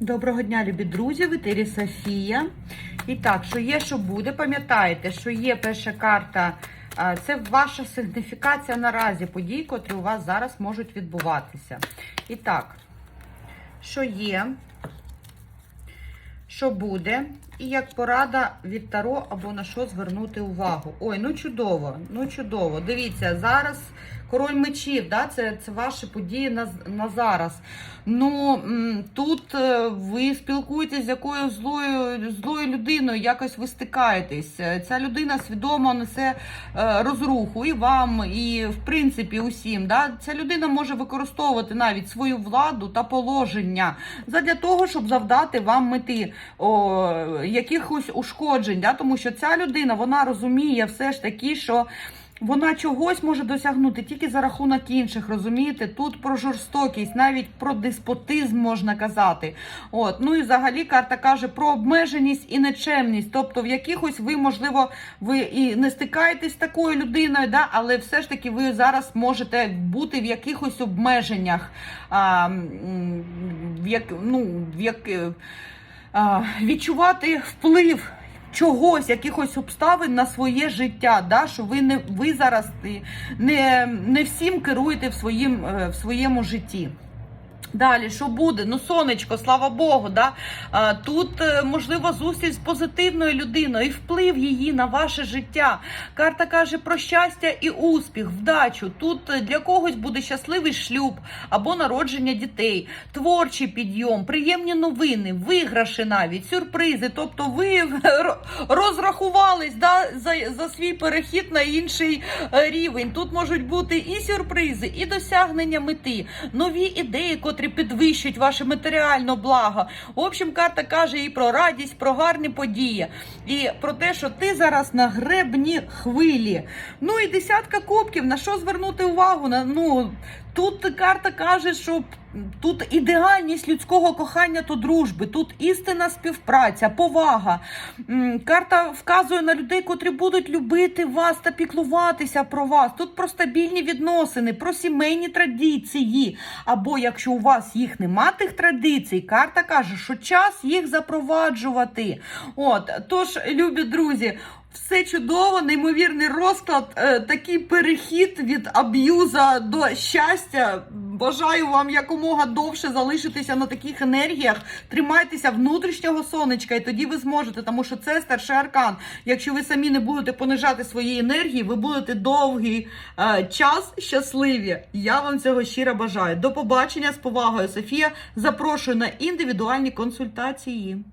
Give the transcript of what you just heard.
Доброго дня, любі друзі, в етері Софія. І так, що є, що буде. Пам'ятаєте, що є перша карта. Це ваша сигніфікація наразі подій, котрі у вас зараз можуть відбуватися. І так, що є, що буде, і як порада від Таро або на що звернути увагу. Ой, ну чудово, ну чудово. Дивіться, зараз король мечів, да, це, це ваші події на, на зараз. Ну, тут е, ви спілкуєтесь з якоюсь злою, злою людиною, якось ви стикаєтесь. Е, Ця людина свідомо несе е, розруху і вам, і в принципі усім. Да? Ця людина може використовувати навіть свою владу та положення задля того, щоб завдати вам мети о, якихось ушкоджень. Да? Тому що ця людина вона розуміє все ж таки, що. Вона чогось може досягнути тільки за рахунок інших, розумієте? Тут про жорстокість, навіть про деспотизм можна казати. От, ну і взагалі карта каже про обмеженість і нечемність. Тобто, в якихось ви, можливо, ви і не стикаєтесь з такою людиною, да, але все ж таки ви зараз можете бути в якихось обмеженнях, а, в як, ну, в як, е, відчувати вплив чогось, якихось обставин на своє життя, да? що ви не ви зараз не, не всім керуєте в, своїм, е, в своєму житті. Далі, що буде? Ну, сонечко, слава Богу, да? тут е, можливо зустріч з позитивною людиною і вплив її на ваше життя. Карта каже про щастя і успіх, вдачу. Тут е, для когось буде щасливий шлюб або народження дітей, творчий підйом, приємні новини, виграші навіть, сюрпризи. Тобто ви розрахувались да, за, за свій перехід на інший е, рівень. Тут можуть бути і сюрпризи, і досягнення мети, нові ідеї, котрі підвищують ваше матеріальне благо. В общем, карта каже і про радість, про гарні події, і про те, що ти зараз на гребні хвилі. Ну і десятка кубків. На що звернути увагу? На ну тут карта каже, що тут ідеальність людського кохання та дружби, тут істинна співпраця, повага. Карта вказує на людей, котрі будуть любити вас та піклуватися про вас. Тут про стабільні відносини, про сімейні традиції. Або якщо у вас їх нема тих традицій, карта каже, що час їх запроваджувати. От, тож, любі друзі. Все чудово, неймовірний розклад, е, такий перехід від аб'юза до щастя. Бажаю вам якомога довше залишитися на таких енергіях. Тримайтеся внутрішнього сонечка, і тоді ви зможете, тому що це старший аркан. Якщо ви самі не будете понижати свої енергії, ви будете довгий е, час щасливі. Я вам цього щиро бажаю. До побачення з повагою, Софія. Запрошую на індивідуальні консультації.